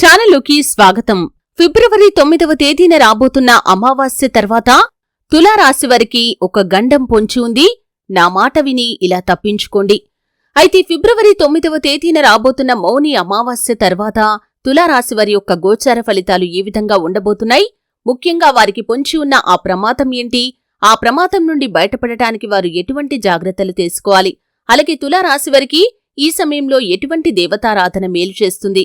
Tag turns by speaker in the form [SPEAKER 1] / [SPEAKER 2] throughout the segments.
[SPEAKER 1] ఛానల్లోకి స్వాగతం. ఫిబ్రవరి తొమ్మిదవ తేదీన రాబోతున్న అమావాస్య తర్వాత తులారాశి వారికి ఒక గండం పొంచి ఉంది. నా మాట విని ఇలా తప్పించుకోండి. అయితే ఫిబ్రవరి తొమ్మిదవ తేదీన రాబోతున్న మౌని అమావాస్య తర్వాత తులారాశి వారి యొక్క గోచార ఫలితాలు ఏ విధంగా ఉండబోతున్నాయి? ముఖ్యంగా వారికి పొంచి ఉన్న ఆ ప్రమాదం ఏంటి? ఆ ప్రమాదం నుండి బయటపడటానికి వారు ఎటువంటి జాగ్రత్తలు తీసుకోవాలి? అలాగే తులారాశి వారికి ఈ సమయంలో ఎటువంటి దేవతారాధన మేలు చేస్తుంది?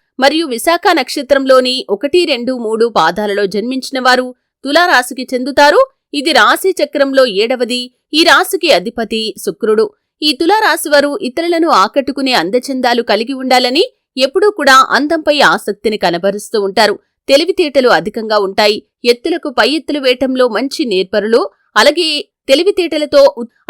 [SPEAKER 1] మరియు విశాఖ నక్షత్రంలోని ఒకటి రెండు మూడు పాదాలలో జన్మించిన వారు తులారాశికి చెందుతారు. ఇది రాశి చక్రంలో ఏడవది. ఈ రాశికి అధిపతి శుక్రుడు. ఈ తులారాశి వారు ఇతరులను ఆకట్టుకునే అందచందాలు కలిగి ఉండాలని ఎప్పుడూ కూడా అందంపై ఆసక్తిని కనబరుస్తూ ఉంటారు. తెలివితేటలు అధికంగా ఉంటాయి. ఎత్తులకు పై ఎత్తులు వేయటంలో మంచి నేర్పరులు. అలాగే తెలివితేటలతో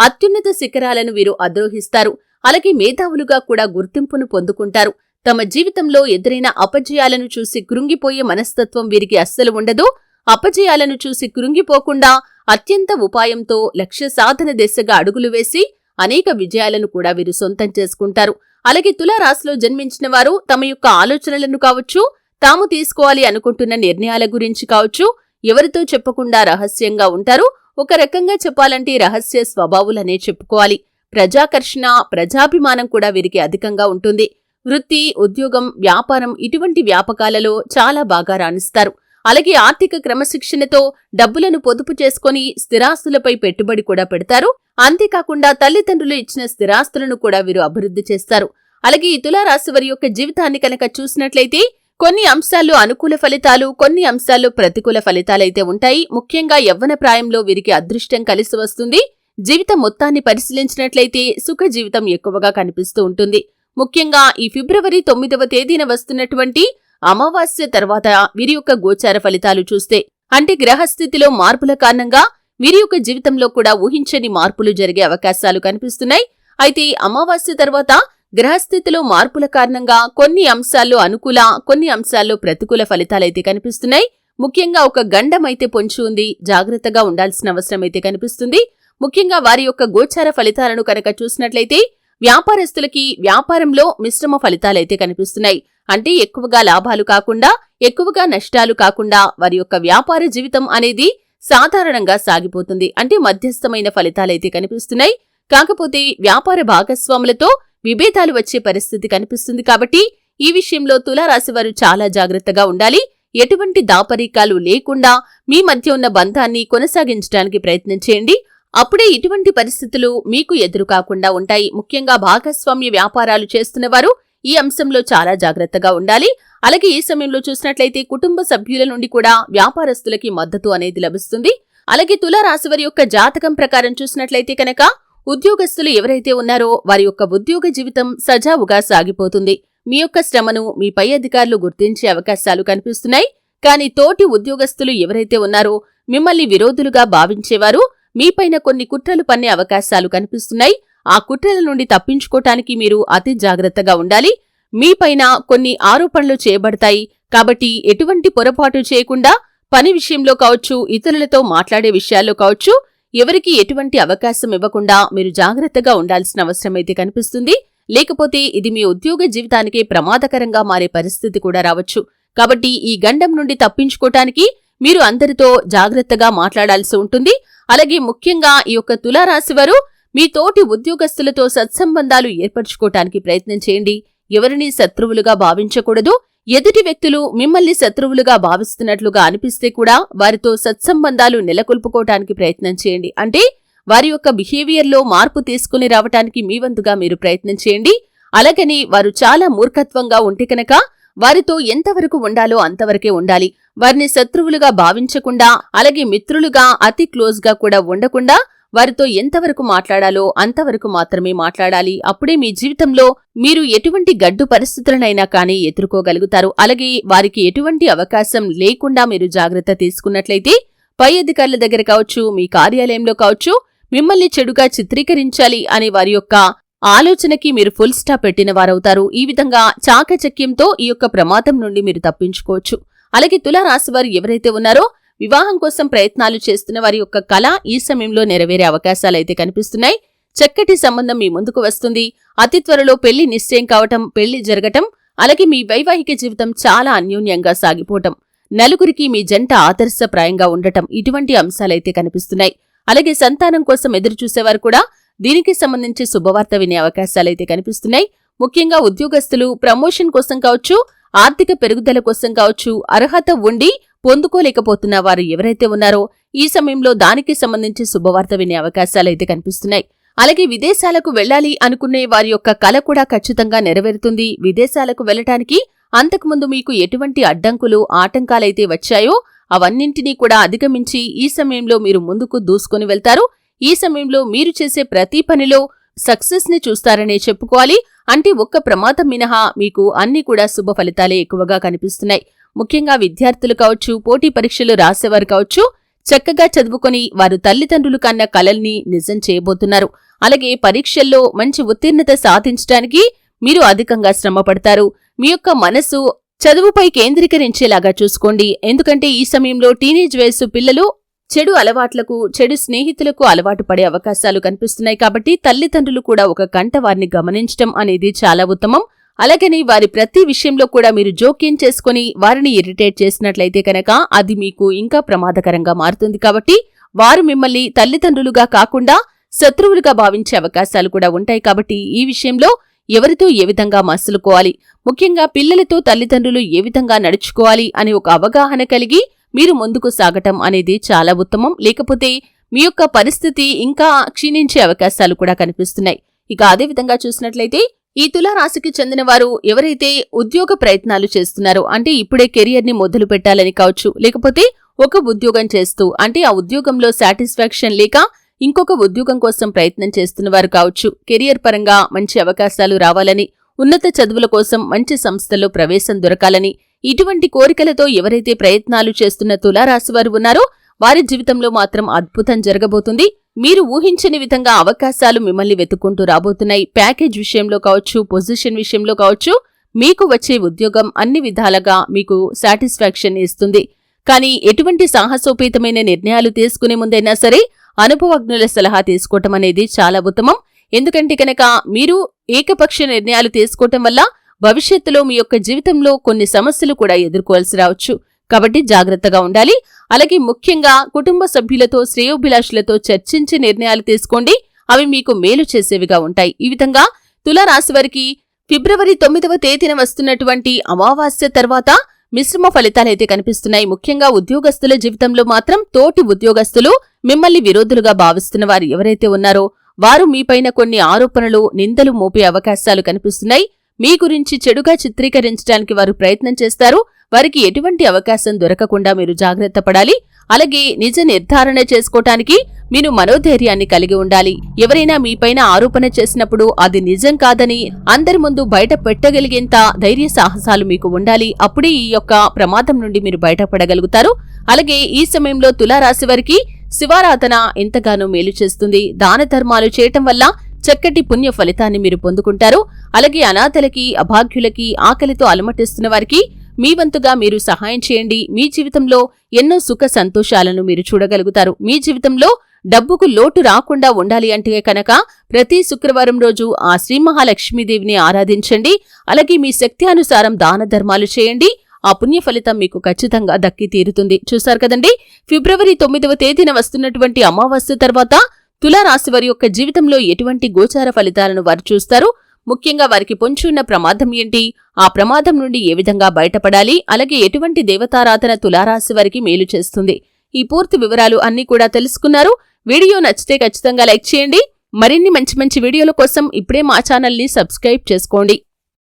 [SPEAKER 1] అత్యున్నత శిఖరాలను వీరు అద్రోహిస్తారు అలాగే మేధావులుగా కూడా గుర్తింపును పొందుకుంటారు. తమ జీవితంలో ఎదురైన అపజయాలను చూసి కృంగిపోయే మనస్తత్వం వీరికి అస్సలు ఉండదు. అపజయాలను చూసి కృంగిపోకుండా అత్యంత ఉపాయంతో లక్ష్య సాధన దిశగా అడుగులు వేసి అనేక విజయాలను కూడా వీరు సొంతం చేసుకుంటారు. అలాగే తులారాశిలో జన్మించిన వారు తమ యొక్క ఆలోచనలను కావచ్చు తాము తీసుకోవాలి అనుకుంటున్న నిర్ణయాల గురించి కావచ్చు ఎవరితో చెప్పకుండా రహస్యంగా ఉంటారు. ఒక రకంగా చెప్పాలంటే రహస్య స్వభావులనే చెప్పుకోవాలి. ప్రజాకర్షణ ప్రజాభిమానం కూడా వీరికి అధికంగా ఉంటుంది. వృత్తి ఉద్యోగం వ్యాపారం ఇటువంటి వ్యాపకాలలో చాలా బాగా రాణిస్తారు. అలాగే ఆర్థిక క్రమశిక్షణతో డబ్బులను పొదుపు చేసుకొని స్థిరాస్తులపై పెట్టుబడి కూడా పెడతారు. అంతేకాకుండా తల్లిదండ్రులు ఇచ్చిన స్థిరాస్తులను కూడా వీరు అభివృద్ధి చేస్తారు. అలాగే ఈ తులారాశి వారి యొక్క జీవితాన్ని కనుక చూసినట్లయితే కొన్ని అంశాల్లో అనుకూల ఫలితాలు కొన్ని అంశాల్లో ప్రతికూల ఫలితాలైతే ఉంటాయి. ముఖ్యంగా యవ్వన ప్రాయంలో వీరికి అదృష్టం కలిసి వస్తుంది. జీవితం మొత్తాన్ని పరిశీలించినట్లయితే సుఖ జీవితం ఎక్కువగా కనిపిస్తూ ఉంటుంది. ముఖ్యంగా ఈ ఫిబ్రవరి తొమ్మిదవ తేదీన వస్తున్నటువంటి అమావాస్య తర్వాత వీరి యొక్క గోచార ఫలితాలు చూస్తే అంటే గ్రహస్థితిలో మార్పుల కారణంగా వీరి యొక్క జీవితంలో కూడా ఊహించని మార్పులు జరిగే అవకాశాలు కనిపిస్తున్నాయి. అయితే ఈ అమావాస్య తర్వాత గ్రహస్థితిలో మార్పుల కారణంగా కొన్ని అంశాల్లో అనుకూల కొన్ని అంశాల్లో ప్రతికూల ఫలితాలైతే కనిపిస్తున్నాయి. ముఖ్యంగా ఒక గండం అయితే పొంచి ఉంది జాగ్రత్తగా ఉండాల్సిన అవసరం అయితే కనిపిస్తుంది. ముఖ్యంగా వారి యొక్క గోచార ఫలితాలను కనుక చూసినట్లయితే వ్యాపారస్తులకి వ్యాపారంలో మిశ్రమ ఫలితాలైతే కనిపిస్తున్నాయి. అంటే ఎక్కువగా లాభాలు కాకుండా ఎక్కువగా నష్టాలు కాకుండా వారి యొక్క వ్యాపార జీవితం అనేది సాధారణంగా సాగిపోతుంది. అంటే మధ్యస్థమైన ఫలితాలైతే కనిపిస్తున్నాయి. కాకపోతే వ్యాపార భాగస్వాములతో విభేదాలు వచ్చే పరిస్థితి కనిపిస్తుంది కాబట్టి ఈ విషయంలో తులారాశి వారు చాలా జాగ్రత్తగా ఉండాలి. ఎటువంటి దాపరికాలు లేకుండా మీ మధ్య ఉన్న బంధాన్ని కొనసాగించడానికి ప్రయత్నం చేయండి. అప్పుడే ఇటువంటి పరిస్థితులు మీకు ఎదురు కాకుండా ఉంటాయి. ముఖ్యంగా భాగస్వామ్య వ్యాపారాలు చేస్తున్నవారు ఈ అంశంలో చాలా జాగ్రత్తగా ఉండాలి. అలాగే ఈ సమయంలో చూసినట్లయితే కుటుంబ సభ్యుల నుండి కూడా వ్యాపారస్తులకి మద్దతు అనేది లభిస్తుంది. అలాగే తులారాశి వారి యొక్క జాతకం ప్రకారం చూసినట్లయితే కనుక ఉద్యోగస్తులు ఎవరైతే ఉన్నారో వారి యొక్క ఉద్యోగ జీవితం సజావుగా సాగిపోతుంది. మీ యొక్క శ్రమను మీ పై అధికారులు గుర్తించే అవకాశాలు కనిపిస్తున్నాయి. కానీ తోటి ఉద్యోగస్తులు ఎవరైతే ఉన్నారో మిమ్మల్ని విరోధులుగా భావించేవారు మీపైన కొన్ని కుట్రలు పన్నే అవకాశాలు కనిపిస్తున్నాయి. ఆ కుట్రల నుండి తప్పించుకోటానికి మీరు అతి జాగ్రత్తగా ఉండాలి. మీపైన కొన్ని ఆరోపణలు చేయబడతాయి. కాబట్టి ఎటువంటి పొరపాటు చేయకుండా పని విషయంలో కావచ్చు ఇతరులతో మాట్లాడే విషయాల్లో కావచ్చు ఎవరికి ఎటువంటి అవకాశం ఇవ్వకుండా మీరు జాగ్రత్తగా ఉండాల్సిన అవసరమైతే కనిపిస్తుంది. లేకపోతే ఇది మీ ఉద్యోగ జీవితానికే ప్రమాదకరంగా మారే పరిస్థితి కూడా రావచ్చు. కాబట్టి ఈ గండం నుండి తప్పించుకోటానికి మీరు అందరితో జాగ్రత్తగా మాట్లాడాల్సి ఉంటుంది. అలాగే ముఖ్యంగా ఈ యొక్క తులారాశి వారు మీ తోటి ఉద్యోగస్తులతో సత్సంబంధాలు ఏర్పరచుకోవటానికి ప్రయత్నం చేయండి. ఎవరిని శత్రువులుగా భావించకూడదు. ఎదుటి వ్యక్తులు మిమ్మల్ని శత్రువులుగా భావిస్తున్నట్లుగా అనిపిస్తే కూడా వారితో సత్సంబంధాలు నెలకొల్పుకోవటానికి ప్రయత్నం చేయండి. అంటే వారి యొక్క బిహేవియర్లో మార్పు తీసుకుని రావటానికి మీ వంతుగా మీరు ప్రయత్నం చేయండి. అలాగని వారు చాలా మూర్ఖత్వంగా ఉంటే కనుక వారితో ఎంతవరకు ఉండాలో అంతవరకే ఉండాలి. వారిని శత్రువులుగా భావించకుండా అలాగే మిత్రులుగా అతి క్లోజ్గా కూడా ఉండకుండా వారితో ఎంతవరకు మాట్లాడాలో అంతవరకు మాత్రమే మాట్లాడాలి. అప్పుడే మీ జీవితంలో మీరు ఎటువంటి గడ్డు పరిస్థితులనైనా కానీ ఎదుర్కోగలుగుతారు. అలాగే వారికి ఎటువంటి అవకాశం లేకుండా మీరు జాగ్రత్త తీసుకున్నట్లయితే పై అధికారుల దగ్గర కావచ్చు మీ కార్యాలయంలో కావచ్చు మిమ్మల్ని చెడుగా చిత్రీకరించాలి అనే వారి యొక్క ఆలోచనకి మీరు ఫుల్ స్టాప్ పెట్టిన వారవుతారు. ఈ విధంగా చాకచక్యంతో ఈ యొక్క ప్రమాదం నుండి మీరు తప్పించుకోవచ్చు. అలాగే తులారాశి వారు ఎవరైతే ఉన్నారో వివాహం కోసం ప్రయత్నాలు చేస్తున్న వారి యొక్క కళ ఈ సమయంలో నెరవేరే అవకాశాలైతే కనిపిస్తున్నాయి. చక్కటి సంబంధం మీ ముందుకు వస్తుంది. అతి త్వరలో పెళ్ళి నిశ్చయం కావటం పెళ్ళి జరగటం అలాగే మీ వైవాహిక జీవితం చాలా అన్యోన్యంగా సాగిపోవటం నలుగురికి మీ జంట ఆదర్శప్రాయంగా ఉండటం ఇటువంటి అంశాలైతే కనిపిస్తున్నాయి. అలాగే సంతానం కోసం ఎదురు చూసేవారు కూడా దీనికి సంబంధించి శుభవార్త వినే అవకాశాలైతే కనిపిస్తున్నాయి. ముఖ్యంగా ఉద్యోగస్తులు ప్రమోషన్ కోసం కావచ్చు ఆర్థిక పెరుగుదల కోసం కావచ్చు అర్హత ఉండి పొందుకోలేకపోతున్న వారు ఎవరైతే ఉన్నారో ఈ సమయంలో దానికి సంబంధించి శుభవార్త వినే అవకాశాలైతే కనిపిస్తున్నాయి. అలాగే విదేశాలకు వెళ్ళాలి అనుకునే వారి యొక్క కల కూడా ఖచ్చితంగా నెరవేరుతుంది. విదేశాలకు వెళ్ళటానికి అంతకుముందు మీకు ఎటువంటి అడ్డంకులు ఆటంకాలైతే వచ్చాయో అవన్నింటినీ కూడా అధిగమించి ఈ సమయంలో మీరు ముందుకు దూసుకుని వెళ్తారు. ఈ సమయంలో మీరు చేసే ప్రతి పనిలో సక్సెస్ని చూస్తారనే చెప్పుకోవాలి. అంటే ఒక్క ప్రమాదం మినహా మీకు అన్ని కూడా శుభ ఫలితాలే ఎక్కువగా కనిపిస్తున్నాయి. ముఖ్యంగా విద్యార్థులు కావచ్చు పోటీ పరీక్షలు రాసేవారు కావచ్చు చక్కగా చదువుకొని వారు తల్లిదండ్రులు కన్న కలల్ని నిజం చేయబోతున్నారు. అలాగే పరీక్షల్లో మంచి ఉత్తీర్ణత సాధించడానికి మీరు అధికంగా శ్రమ పడతారు. మీ యొక్క మనసు చదువుపై కేంద్రీకరించేలాగా చూసుకోండి. ఎందుకంటే ఈ సమయంలో టీనేజ్ వయస్సు పిల్లలు చెడు అలవాట్లకు చెడు స్నేహితులకు అలవాటు పడే అవకాశాలు కనిపిస్తున్నాయి కాబట్టి తల్లిదండ్రులు కూడా ఒక కంట వారిని గమనించడం అనేది చాలా ఉత్తమం. అలాగని వారి ప్రతి విషయంలో కూడా మీరు జోక్యం చేసుకుని వారిని ఇరిటేట్ చేసినట్లయితే కనుక అది మీకు ఇంకా ప్రమాదకరంగా మారుతుంది కాబట్టి వారు మిమ్మల్ని తల్లిదండ్రులుగా కాకుండా శత్రువులుగా భావించే అవకాశాలు కూడా ఉంటాయి కాబట్టి ఈ విషయంలో ఎవరితో ఏ విధంగా మసులుకోవాలి? ముఖ్యంగా పిల్లలతో తల్లిదండ్రులు ఏ విధంగా నడుచుకోవాలి అనే ఒక అవగాహన కలిగి మీరు ముందుకు సాగటం అనేది చాలా ఉత్తమం. లేకపోతే మీ యొక్క పరిస్థితి ఇంకా క్షీణించే అవకాశాలు కూడా కనిపిస్తున్నాయి. ఇక అదేవిధంగా చూసినట్లయితే ఈ తులారాశికి చెందిన వారు ఎవరైతే ఉద్యోగ ప్రయత్నాలు చేస్తున్నారో అంటే ఇప్పుడే కెరియర్ని మొదలు పెట్టాలని కావచ్చు లేకపోతే ఒక ఉద్యోగం చేస్తూ అంటే ఆ ఉద్యోగంలో సాటిస్ఫాక్షన్ లేక ఇంకొక ఉద్యోగం కోసం ప్రయత్నం చేస్తున్న వారు కావచ్చు కెరియర్ పరంగా మంచి అవకాశాలు రావాలని ఉన్నత చదువుల కోసం మంచి సంస్థల్లో ప్రవేశం దొరకాలని ఇటువంటి కోరికలతో ఎవరైతే ప్రయత్నాలు చేస్తున్న తులారాశివారు ఉన్నారో వారి జీవితంలో మాత్రం అద్భుతం జరగబోతుంది. మీరు ఊహించని విధంగా అవకాశాలు మిమ్మల్ని వెతుక్కుంటూ రాబోతున్నాయి. ప్యాకేజ్ విషయంలో కావచ్చు పొజిషన్ విషయంలో కావచ్చు మీకు వచ్చే ఉద్యోగం అన్ని విధాలుగా మీకు సాటిస్ఫాక్షన్ ఇస్తుంది. కానీ ఎటువంటి సాహసోపేతమైన నిర్ణయాలు తీసుకునే ముందైనా సరే అనుభవజ్ఞుల సలహా తీసుకోవటం అనేది చాలా ఉత్తమం. ఎందుకంటే కనుక మీరు ఏకపక్ష నిర్ణయాలు తీసుకోవటం వల్ల భవిష్యత్తులో మీ యొక్క జీవితంలో కొన్ని సమస్యలు కూడా ఎదుర్కోవాల్సి రావచ్చు. కాబట్టి జాగ్రత్తగా ఉండాలి. అలాగే ముఖ్యంగా కుటుంబ సభ్యులతో శ్రేయోభిలాషులతో చర్చించి నిర్ణయాలు తీసుకోండి. అవి మీకు మేలు చేసేవిగా ఉంటాయి. ఈ విధంగా తులారాశి వారికి ఫిబ్రవరి తొమ్మిదవ తేదీన వస్తున్నటువంటి అమావాస్య తర్వాత మిశ్రమ ఫలితాలైతే కనిపిస్తున్నాయి. ముఖ్యంగా ఉద్యోగస్తుల జీవితంలో మాత్రం తోటి ఉద్యోగస్తులు మిమ్మల్ని విరోధులుగా భావిస్తున్న వారు ఎవరైతే ఉన్నారో వారు మీపైన కొన్ని ఆరోపణలు నిందలు మోపే అవకాశాలు కనిపిస్తున్నాయి. మీ గురించి చెడుగా చిత్రీకరించడానికి వారు ప్రయత్నం చేస్తారు. వారికి ఎటువంటి అవకాశం దొరకకుండా మీరు జాగ్రత్త పడాలి. అలాగే నిజ నిర్ధారణ చేసుకోవటానికి మీరు మనోధైర్యాన్ని కలిగి ఉండాలి. ఎవరైనా మీపైన ఆరోపణ చేసినప్పుడు అది నిజం కాదని అందరి ముందు బయట పెట్టగలిగేంత ధైర్య సాహసాలు మీకు ఉండాలి. అప్పుడే ఈ యొక్క ప్రమాదం నుండి మీరు బయటపడగలుగుతారు. అలాగే ఈ సమయంలో తులారాశి వారికి శివారాధన ఎంతగానో మేలు చేస్తుంది. దాన ధర్మాలు చేయటం వల్ల చక్కటి పుణ్య ఫలితాన్ని మీరు పొందుకుంటారు. అలాగే అనాథలకి అభాగ్యులకి ఆకలితో అలమటిస్తున్న వారికి మీ వంతుగా మీరు సహాయం చేయండి. మీ జీవితంలో ఎన్నో సుఖ సంతోషాలను మీరు చూడగలుగుతారు. మీ జీవితంలో డబ్బుకు లోటు రాకుండా ఉండాలి అంటే కనుక ప్రతి శుక్రవారం రోజు ఆ శ్రీ మహాలక్ష్మీదేవిని ఆరాధించండి. అలాగే మీ శక్తి అనుసారం దాన ధర్మాలు చేయండి. ఆ పుణ్య ఫలితం మీకు ఖచ్చితంగా దక్కి తీరుతుంది. చూశారు కదండి? ఫిబ్రవరి తొమ్మిదవ తేదీన వస్తున్నటువంటి అమావాస్య తర్వాత తులారాశి వారి యొక్క జీవితంలో ఎటువంటి గోచార ఫలితాలను వారు చూస్తారు? ముఖ్యంగా వారికి పొంచున్న ప్రమాదం ఏంటి? ఆ ప్రమాదం నుండి ఏ విధంగా బయటపడాలి? అలాగే ఎటువంటి దేవతారాధన తులారాశి వారికి మేలు చేస్తుంది? ఈ పూర్తి వివరాలు అన్నీ కూడా తెలుసుకున్నారు. వీడియో నచ్చితే ఖచ్చితంగా లైక్ చేయండి. మరిన్ని మంచి మంచి వీడియోల కోసం ఇప్పుడే మా ఛానల్ని సబ్స్క్రైబ్ చేసుకోండి.